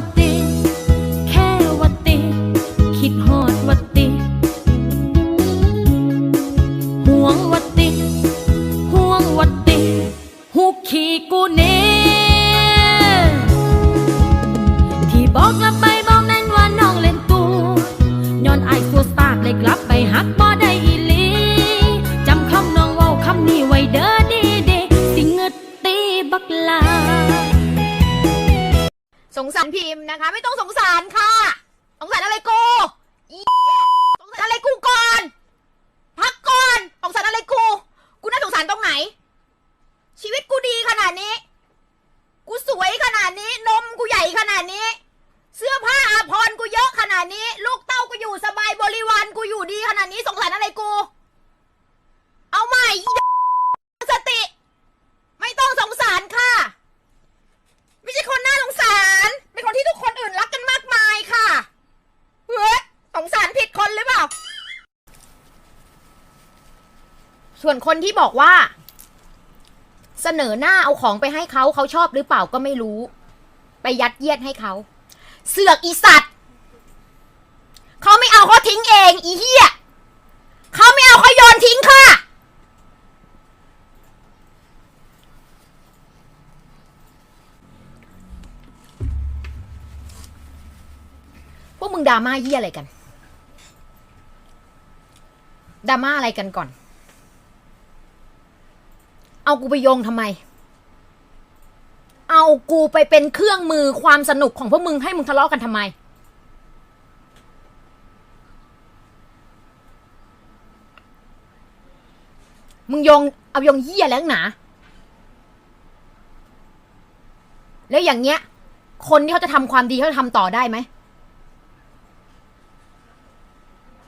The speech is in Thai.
ว่าติแค่ว่าติคิดฮอดว่าติห่วงว่าติห่วงว่าติหูขี่กูเน่ที่บอกกลับไปบอกนั้นว่าน้องเล่นตูย้อนไอายสัวสตาดเลยกลับไปหักบ่ได้อีหลีจำคำน้องว้าคำนี้ไว้เด้อดีเดสิเงึดตีบักลา สงสารพิมพ์นะคะ ไม่ต้องสงสารค่ะ สงสารอะไรกูอีสงสารอะไรกูก่อน พักก่อนสงสารอะไรกู กูน่าสงสารตรงไหน ชีวิตกูดีขนาดนี้ กูสวยขนาดนี้ นมกูใหญ่ขนาดนี้ เสื้อผ้าอาภรณ์กูเยอะขนาดนี้ ลูกเต้ากูอยู่สบายบริวารกูอยู่ดีขนาดนี้สงสารอะไรกู เอาใหม่อีสติ ไม่ต้องสงสารค่ะ ไม่ใช่คนน่าสงสาร เป็นคนที่ทุกคนอื่นรักกันมากมายค่ะ เฮ้ยสงสารผิดคนหรือเปล่า ส่วนคนที่บอกว่า เสนอหน้าเอาของไปให้เขาเขาชอบหรือเปล่าก็ไม่รู้ ไปยัดเยียดให้เขา เสือกอีสัตว์เขาไม่เอาเขาทิ้งเองอีเหี้ยเขาไม่เอาเขาโยนทิ้งค่ะ พวกมึงดราม่าเยี่ยอะไรกันดราม่าอะไรกันก่อน เอากูไปโยงทำไม เอากูไปเป็นเครื่องมือความสนุกของพวกมึงให้มึงทะเลาะกันทำไม มึงโยงเอาโยงเยี่ยแล้วหนา แล้วอย่างเงี้ย คนที่เขาจะทำความดีเขาจะทำต่อได้ไหม